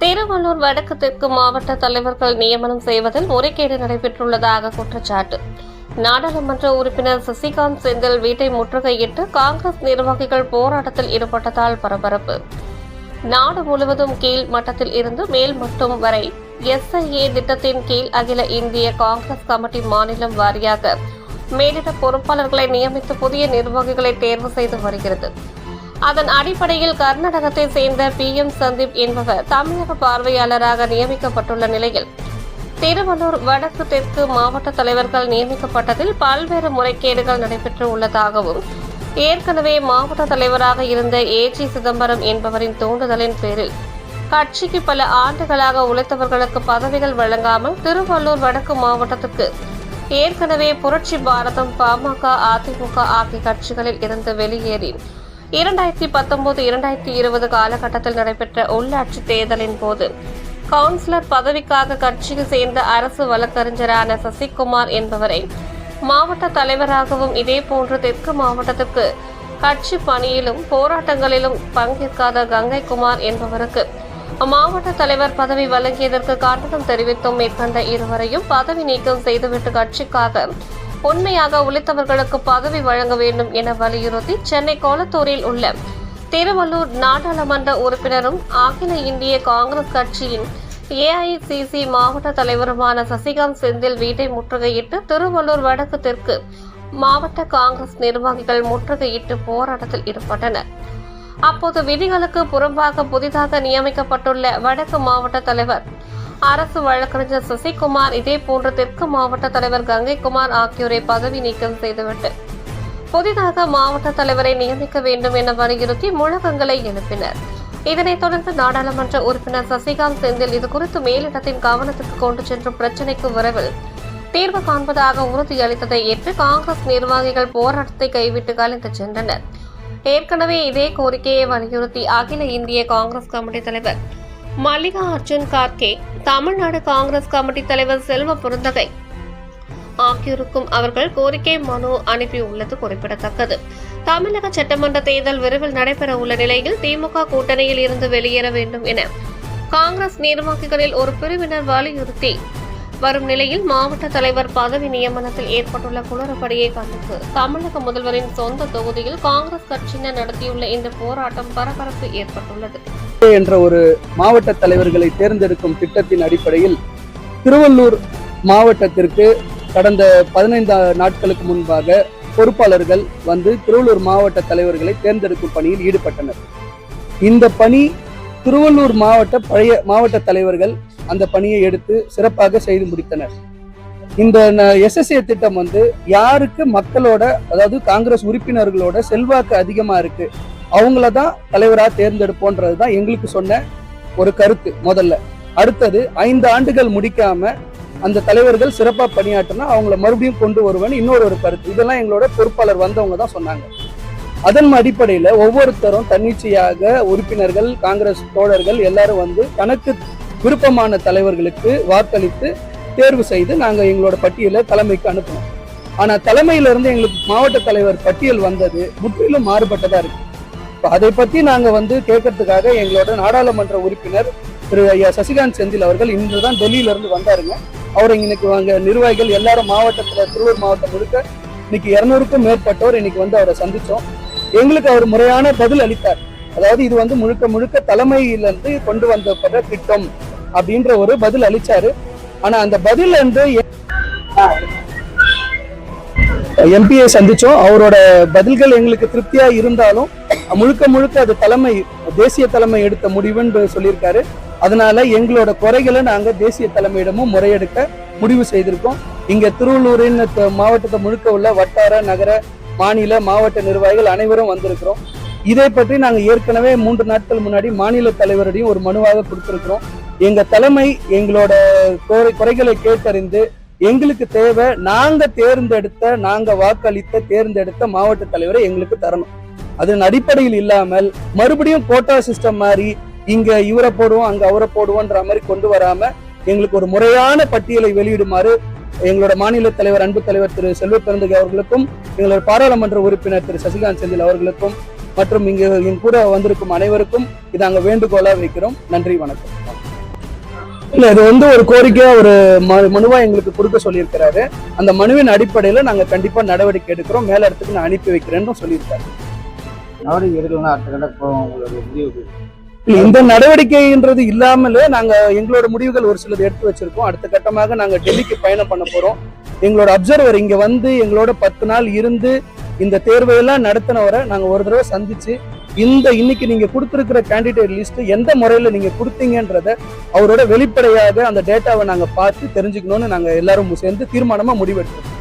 திருவள்ளூர் வடக்கு தெற்கு மாவட்ட தலைவர்கள் நியமனம் செய்வதில் முறைகேடு நடைபெற்றுள்ளதாக குற்றச்சாட்டு. நாடாளுமன்ற உறுப்பினர் சசிகாந்த் செந்தில் வீட்டை முற்றுகையிட்டு காங்கிரஸ் நிர்வாகிகள் போராட்டத்தில் ஈடுபட்டதால் பரபரப்பு. நாடு முழுவதும் கீழ் மட்டத்தில் இருந்து மேல் மட்டம் வரை எஸ்ஐஏ திட்டத்தின் கீழ் அகில இந்திய காங்கிரஸ் கமிட்டி மாநிலம் வாரியாக மேலிட பொறுப்பாளர்களை நியமித்து புதிய நிர்வாகிகளை தேர்வு செய்து வருகிறது. அதன் அடிப்படையில் கர்நாடகத்தை சேர்ந்த பி எம் சந்தீப் என்பவர் தமிழக பார்வையாளராக நியமிக்கப்பட்டுள்ள நிலையில். திருவள்ளூர் வடக்கு தெற்கு மாவட்ட தலைவர்கள் நியமிக்கப்பட்டதில் பல்வேறு முறைகேடுகள் நடைபெற்று உள்ளதாகவும் ஏற்கனவே மாவட்ட தலைவராக இருந்த ஏஜி சிதம்பரம் என்பவரின் தூண்டுதலின் பேரில் கட்சிக்கு பல ஆண்டுகளாக உழைத்தவர்களுக்கு பதவிகள் வழங்காமல் திருவள்ளூர் வடக்கு மாவட்டத்துக்கு ஏற்கனவே புரட்சி பாரதம் பாமக அதிமுக ஆகிய கட்சிகளில் இருந்து வெளியேறி இரண்டாயிரத்தி பத்தொன்பது இரண்டாயிரத்தி இருபது காலகட்டத்தில் நடைபெற்ற உள்ளாட்சி தேர்தலின் போது கவுன்சிலர் பதவிக்காக கட்சிக்கு சேர்ந்த அரசு வழக்கறிஞரான சசிகுமார் என்பவரை மாவட்ட தலைவராகவும் இதேபோன்று தெற்கு மாவட்டத்திற்கு கட்சி பணியிலும் போராட்டங்களிலும் பங்கேற்காத கங்கைக்குமார் என்பவருக்கு அம்மாவட்ட தலைவர் பதவி வழங்கியதற்கு கண்டனம் தெரிவித்தும் மேற்கண்ட இருவரையும் பதவி நீக்கம் செய்துவிட்டு கட்சிக்காக உண்மையாக உழைத்தவர்களுக்கு பதவி வழங்க வேண்டும் என வலியுறுத்தி சென்னை கோலத்தூரில் உள்ள திருவள்ளூர் நாடாளுமன்ற உறுப்பினரும் அகில இந்திய காங்கிரஸ் கட்சியின் ஏஐசிசி மாவட்ட தலைவருமான சசிகாந்த் செந்தில் வீட்டை முற்றுகையிட்டு திருவள்ளூர் வடக்கு தெற்கு மாவட்ட காங்கிரஸ் நிர்வாகிகள் முற்றுகையிட்டு போராட்டத்தில் ஈடுபட்டனர். அப்போது விதிகளுக்கு புறம்பாக புதிதாக நியமிக்கப்பட்டுள்ள வடக்கு மாவட்ட தலைவர் அரசு வழக்கறிஞர் சசிகுமார் இதேபோன்று தெற்கு மாவட்ட தலைவர் கங்கைகுமார் ஆகியோரை பதவி நீக்கம் செய்துவிட்டு புதிதாக மாவட்ட தலைவரை நியமிக்க வேண்டும் என வலியுறுத்தி முழக்கங்களை எழுப்பினர். இதனைத் தொடர்ந்து நாடாளுமன்ற உறுப்பினர் சசிகாந்த் செந்தில் இதுகுறித்து மேலிடத்தின் கவனத்துக்கு கொண்டு சென்று பிரச்சினைக்கு விரைவில் தீர்வு காண்பதாக உறுதியளித்ததை ஏற்று காங்கிரஸ் நிர்வாகிகள் போராட்டத்தை கைவிட்டு கலைந்து சென்றனர். ஏற்கனவே இதே கோரிக்கையை வலியுறுத்தி அகில இந்திய காங்கிரஸ் கமிட்டி தலைவர் Mallikarjun Kharge Tamil Nadu Congress committee தலைவர் செல்வ புரந்தகை. ஆகியோருக்கும் அவர்கள் கோரிக்கை மனு அனுப்பியுள்ளது குறிப்பிடத்தக்கது. தமிழக சட்டமன்ற தேர்தல் விரைவில் நடைபெற உள்ள நிலையில் திமுக கூட்டணியில் இருந்து வெளியேற வேண்டும் என காங்கிரஸ் நிர்வாகிகளில் ஒரு பிரிவினர் வலியுறுத்தி வரும் நிலையில் மாவட்ட தலைவர் பதவி நியமனத்தில் ஏற்பட்டுள்ள குளறுபடியை கண்டித்து தமிழக முதல்வரின் சொந்த தொகுதியில் காங்கிரஸ் கட்சியினர் நடத்தியுள்ள இந்த போராட்டம் பரபரப்பு ஏற்பட்டுள்ளது. என்ற ஒரு மாவட்ட தலைவர்களை தேர்ந்தெடுக்கும் திட்டத்தின் அடிப்படையில் திருவள்ளூர் மாவட்டத்திற்கு கடந்த பதினைந்து நாட்களுக்கு முன்பாக பொறுப்பாளர்கள் வந்து திருவள்ளூர் மாவட்ட தலைவர்களை தேர்ந்தெடுக்கும் பணியில் ஈடுபட்டனர். இந்த பணி திருவள்ளூர் மாவட்ட பழைய மாவட்ட தலைவர்கள் அந்த பணியை எடுத்து சிறப்பாக செய்து முடித்தனர். இந்த எஸ்எஸ்ஏ திட்டம் வந்து யாருக்கு மக்களோட அதாவது காங்கிரஸ் உறுப்பினர்களோட செல்வாக்கு அதிகமா இருக்கு அவங்கள தான் தலைவராக தேர்ந்தெடுப்போன்றது தான் எங்களுக்கு சொன்ன ஒரு கருத்து முதல்ல. அடுத்தது ஐந்து ஆண்டுகள் முடிக்காம அந்த தலைவர்கள் சிறப்பாக பணியாற்றினா அவங்கள மறுபடியும் கொண்டு வருவேன்னு இன்னொரு ஒரு கருத்து. இதெல்லாம் எங்களோட பொறுப்பாளர் வந்தவங்க தான் சொன்னாங்க. அதன் அடிப்படையில் ஒவ்வொருத்தரும் தன்னிச்சையாக உறுப்பினர்கள் காங்கிரஸ் தோழர்கள் எல்லாரும் வந்து தனக்கு விருப்பமான தலைவர்களுக்கு வாக்களித்து தேர்வு செய்து நாங்கள் எங்களோட பட்டியலை தலைமைக்கு அனுப்புனோம். ஆனால் தலைமையிலிருந்து எங்களுக்கு மாவட்ட தலைவர் பட்டியல் வந்தது முற்றிலும் மாறுபட்டதாக இருக்கு. இப்போ அதை பற்றி நாங்கள் வந்து கேட்கறதுக்காக எங்களோட நாடாளுமன்ற உறுப்பினர் திரு ஐயா சசிகாந்த் செந்தில் அவர்கள் இன்று தான் டெல்லியிலிருந்து வந்தாருங்க. அவர் இன்னைக்கு வாங்க நிர்வாகிகள் எல்லாரும் மாவட்டத்தில் திருவள்ளூர் மாவட்டம் முழுக்க இன்னைக்கு இரநூறுக்கும் மேற்பட்டோர் இன்னைக்கு வந்து அவரை சந்தித்தோம் எங்களுக்கு அவர் முறையான பதில் அளித்தார். அதாவது இது வந்து முழுக்க முழுக்க தலைமையிலிருந்து கொண்டு வந்தப்பட்ட திட்டம் அப்படின்ற ஒரு பதில் அளிச்சாரு. ஆனா அந்த பதில் வந்து எம்பியை சந்திச்சோம். அவரோட பதில்கள் எங்களுக்கு திருப்தியா இருந்தாலும் முழுக்க முழுக்க அது தலைமை தேசிய தலைமை எடுத்த முடிவுன்னு சொல்லியிருக்காரு. அதனால எங்களோட குறைகளை நாங்க தேசிய தலைமையிடமும் முறையெடுக்க முடிவு செய்திருக்கோம். இங்க திருவள்ளூரின் மாவட்டத்தை முழுக்க உள்ள வட்டார நகர மாநில மாவட்ட நிர்வாகிகள் அனைவரும் வந்திருக்கிறோம். இதை பற்றி நாங்கள் ஏற்கனவே மூன்று நாட்கள் முன்னாடி மாநில தலைவரிடையும் ஒரு மனுவாக கொடுத்துருக்குறோம். எங்கள் தலைமை எங்களோட குறை குறைகளை கேட்டறிந்து எங்களுக்கு தேவை நாங்கள் தேர்ந்தெடுத்த நாங்கள் வாக்களித்த தேர்ந்தெடுத்த மாவட்ட தலைவரை எங்களுக்கு தரணும். அதன் அடிப்படையில் இல்லாமல் மறுபடியும் கோட்டா சிஸ்டம் மாதிரி இங்க இவரை போடுவோம் அங்க அவரை போடுவோன்ற மாதிரி கொண்டு வராம எங்களுக்கு ஒரு முறையான பட்டியலை வெளியிடுமாறு எங்களோட மாநில தலைவர் அன்பு தலைவர் திரு செல்வ பெருந்தகை அவர்களுக்கும் எங்களோட பாராளுமன்ற உறுப்பினர் திரு சசிகாந்த் செந்தில் அவர்களுக்கும் மற்றும் இங்கு என் கூட வந்திருக்கும் அனைவருக்கும் இதை அங்க வேண்டுகோளா வைக்கிறோம். நன்றி வணக்கம். இல்ல இது வந்து ஒரு கோரிக்கையா ஒரு மனுவா எங்களுக்கு கொடுக்க சொல்லியிருக்கிறாரு. அந்த மனுவின் அடிப்படையில நாங்க கண்டிப்பா நடவடிக்கை எடுக்கிறோம். மேல இடத்துக்கு நான் அனுப்பி வைக்கிறேன்னு சொல்லியிருக்காரு. நடவடிக்கை அடுத்த இந்த நடவடிக்கைன்றது இல்லாமலே நாங்க எங்களோட முடிவுகள் ஒரு சிலது எடுத்து வச்சிருக்கோம். அடுத்த கட்டமாக நாங்க டெல்லிக்கு பயணம் பண்ண போறோம். எங்களோட அப்சர்வர் இங்க வந்து எங்களோட பத்து நாள் இருந்து இந்த தேர்வையெல்லாம் நடத்தினவரை நாங்கள் ஒரு தடவை சந்திச்சு இந்த இன்னைக்கு நீங்க கொடுத்துருக்கிற கேண்டிடேட் லிஸ்ட் எந்த முறையில நீங்க கொடுத்தீங்கன்றத அவரோட வெளிப்படையாக அந்த டேட்டாவை நாங்க பார்த்து தெரிஞ்சுக்கணும்னு நாங்க எல்லாரும் சேர்ந்து தீர்மானமா முடிவெடுத்தோம்.